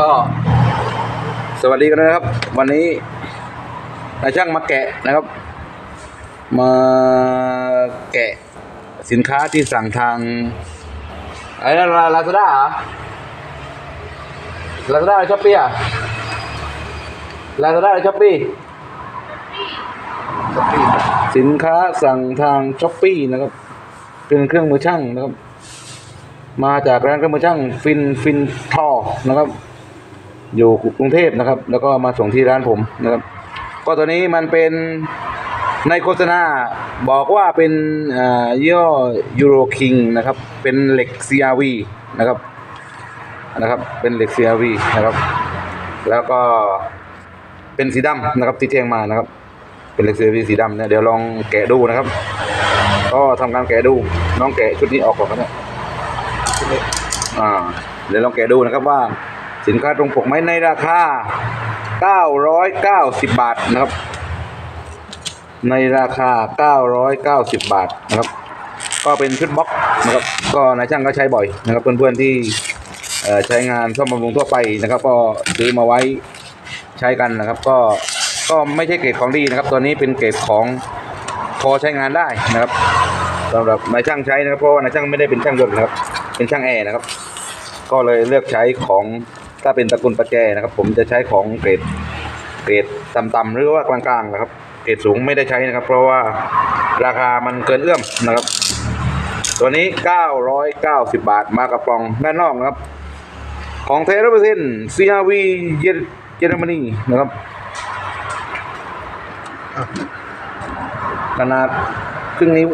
ก็ สวัสดีกันนะครับ วันนี้นายช่างมาแกะนะครับ มาแกะสินค้าที่สั่งทางไอะไรนลาซาด้าเหรอลาซาด้าช้อปปี้อะลาซาด้าช้อปปี้สินค้าสั่งทางช้อปปี้นะครับ เป็นเครื่องมือช่างนะครับ มาจากร้านเครื่องมือช่างฟินฟินทอนะครับ อยู่กรุงเทพนะครับ แล้วก็มาส่งที่ร้านผมนะครับก็ตัวนี้มันเป็นในโฆษณาบอกว่าเป็นอ่ายี่ห้อยูโรคิงนะครับ เป็นเหล็ก CRV นะครับนะครับ เป็นเหล็ก CRV นะครับ แล้วก็เป็นสีดำนะครับที่เที่ยงมานะครับ เป็นเหล็ก CRV สีดำเนี่ยเดี๋ยวลองแกะดูนะครับ ก็ทำการแกะดูน้องแกะชุดนี้ออกก่อนครับเนี่ยชุดนี้อ่าเดี๋ยวลองแกะดูนะครับว่า สินค้าตรงปกไหมในราคา 990 บาทนะครับ ในราคา 990 บาทนะครับ ก็เป็นชุดบล็อกนะครับ ก็นายช่างก็ใช้บ่อยนะครับ เพื่อนๆที่ใช้งานซ่อมบำรุงทั่วไปนะครับ ก็ซื้อมาไว้ใช้กันนะครับ ก็ก็ไม่ใช่เกรดของดีนะครับ ตัวนี้เป็นเกรดของพอใช้งานได้นะครับสำหรับนายช่างใช้นะครับเพราะว่านายช่างไม่ได้เป็นช่างยนต์นะครับ เป็นช่างแอร์นะครับ ก็เลยเลือกใช้ของ ถ้าเป็นตระกูลประแจนะครับ ผมจะใช้ของเกรดเกรดต่ำๆหรือว่ากลางๆนะครับเกรดสูงไม่ได้ใช้นะครับ เพราะว่าราคามันเกินเอื้อมนะครับ ตัวนี้ 990 บาทมากับกล่องด้านนอกนะครับ ของเทเลเปอร์เซ็นต์ CRV เยอรมนีนะครับ ขนาดครึ่งนิ้ว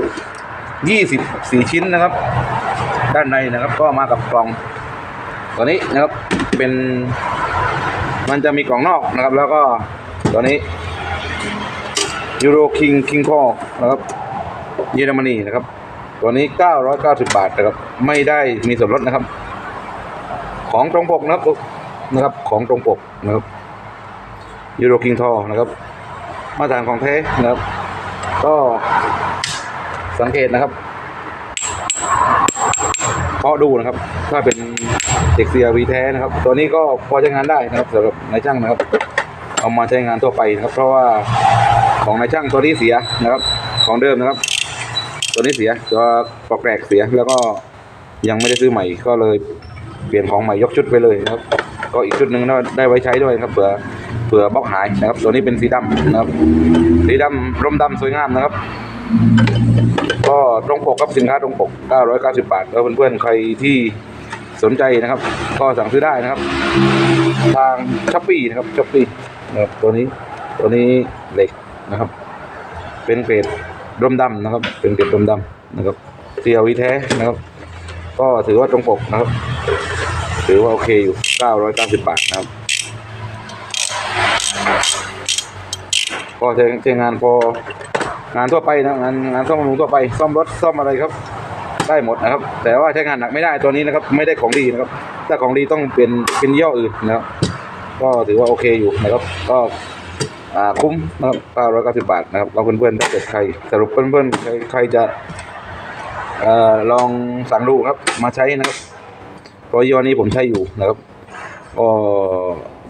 24 ชิ้นนะครับ ด้านในนะครับ ก็มากับกล่อง ตัวนี้นะครับ เป็น มันจะมีกล่องนอกนะครับ แล้วก็ตัวนี้ยูโรคิงคิงคอนะครับ เยอรมนีนะครับ ตัวนี้ 990 บาทนะครับ ไม่ได้มีส่วนลดนะครับ ของตรงปกนะครับนะครับ ของตรงปกนะครับยูโรคิงทอนะครับ มาตรฐานของแท้นะครับ ก็สังเกตนะครับเพาะดูนะครับ ถ้าเป็น เด็ก CRV แท้นะครับ ตัวนี้ก็พอใช้งานได้นะครับสำหรับนายช่างนะครับ เอามาใช้งานทั่วไปนะครับ เพราะว่าของนายช่างตัวนี้เสียนะครับ ของเดิมนะครับ ตัวนี้เสียตัวปลอกแกรกเสียแล้วก็ยังไม่ได้ซื้อใหม่ก็เลยเปลี่ยนของใหม่ยกชุดไปเลยนะครับ ก็อีกชุดหนึ่งได้ไว้ใช้ด้วยครับเผื่อเผื่อบล็อกหายนะครับ ตัวนี้เป็นสีดำนะครับ สีดำร่มดำสวยงามนะครับ ก็ตรงปกครับสินค้าตรงปก 990 บาทแล้วเพื่อนๆใครที่ สนใจนะครับ ก็สั่งซื้อได้นะครับ ทางช้อปปี้นะครับช้อปปี้นะครับตัวนี้ตัวนี้เหล็กนะครับ เป็นเกรดร่มดำนะครับ เป็นเกรดร่มดำนะครับเซียวีแท้นะครับ ก็ถือว่าตรงปกนะครับ ถือว่าโอเคอยู่ 990 บาทนะครับก็ใช้ใช้งานพองานทั่วไปนะงานงานซ่อมบำรุงทั่วไป ซ่อมรถซ่อมอะไรครับ ได้หมดนะครับ แต่ว่าใช้งานหนักไม่ได้ตัวนี้นะครับ ไม่ได้ของดีนะครับ ถ้าของดีต้องเป็นเป็นย่ออื่นนะครับ ก็ถือว่าโอเคอยู่นะครับ ก็อ่าคุ้มนะครับ990 บาทนะครับเราเพื่อนๆถ้าเกิดใครสรุปเพื่อนๆใครใครจะเอ่อลองสั่งดูครับ มาใช้นะครับเพราะยี่ห้อนี้ผมใช้อยู่นะครับก็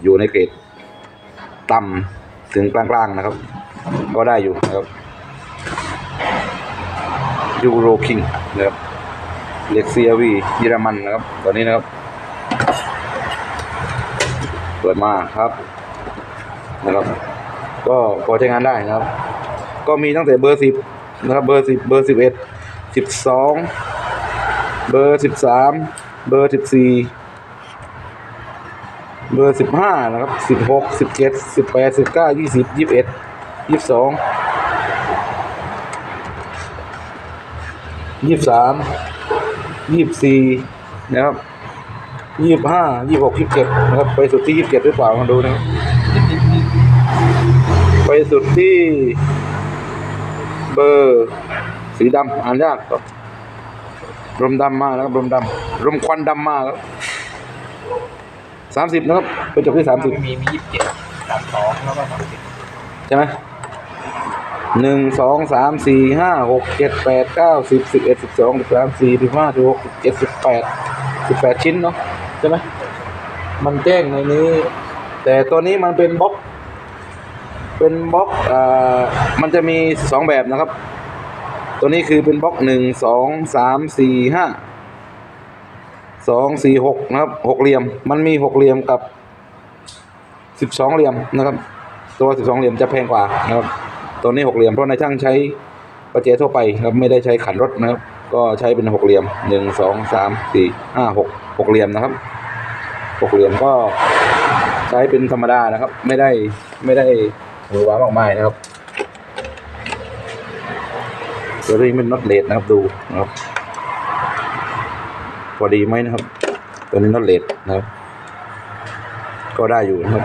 อยู่ในเกรดต่ำถึงกลางๆนะครับ ก็ได้อยู่นะครับยูโรคิงนะครับ เล็กซีวีเยอรมันนะครับตัวนี้นะครับ เปิดมาครับนะครับ ก็พอใช้งานได้นะครับ ก็มีตั้งแต่เบอร์สิบนะครับ เบอร์สิบเบอร์สิบเอ็ดสิบสองเบอร์สิบสามเบอร์สิบสี่เบอร์สิบห้านะครับสิบหกสิบเจ็ดสิบแปดสิบเก้ายี่สิบยี่สิบเอ็ดยี่สิบสองยี่สิบสาม ยี่สิบสี่นะครับยี่สิบห้ายี่สิบหกยี่สิบเจ็ดนะครับไปสุดที่ยี่สิบเจ็ดหรือเปล่ามาดูนะครับไปสุดที่เบอร์สีดำอ่านยากครับรมดำมากนะครับรมดำรมควันดำมากครับสามสิบนะครับไปจบที่สามสิบมีมียี่สิบเจ็ดสามสองแล้วก็สามสิบใช่ไหม หนึ่งสองสามสี่ห้าหกเจ็ดแปดเก้าสิบสิบเอ็ดสิบสองสิบสามสี่สิบห้าสิบหกสิบเจ็ดสิบแปดสิบแปดชิ้นเนาะใช่ไหมมันแจ้งในนี้ แต่ตัวนี้มันเป็นบล็อก เป็นบล็อกอ่อมันจะมีสองแบบนะครับ ตัวนี้คือเป็นบล็อกหนึ่งสองสามสี่ห้าสองสี่หกนะครับหกเหลี่ยม มันมีหกเหลี่ยมกับสิบสองเหลี่ยมนะครับ ตัวสิบสองเหลี่ยมจะแพงกว่านะครับ ตัวนี้หกเหลี่ยมเพราะนายช่างใช้ประแจทั่วไปครับไม่ได้ใช้ขันรถนะครับ ก็ใช้เป็นหกเหลี่ยมหนึ่งสองสามสี่ห้าหกหกเหลี่ยมนะครับหกเหลี่ยมก็ใช้เป็นธรรมดานะครับ ไม่ได้ไม่ได้หวือหวามากมายนะครับตัวนี้เป็นน็อตเลดนะครับดูนะครับพอดีไหมนะครับ ตัวนี้น็อตเลดนะครับ ก็ได้อยู่นะครับ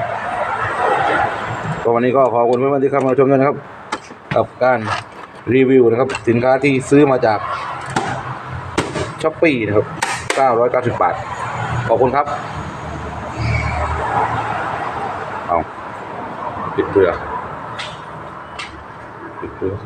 ก็วันนี้ก็ขอบคุณเพื่อนๆที่เข้ามาชมด้วยนะครับ กับการรีวิวนะครับ สินค้าที่ซื้อมาจากช้อปปี้นะครับ 990 บาท ขอบคุณครับ เอาปิดเปลือกปิดเปลือก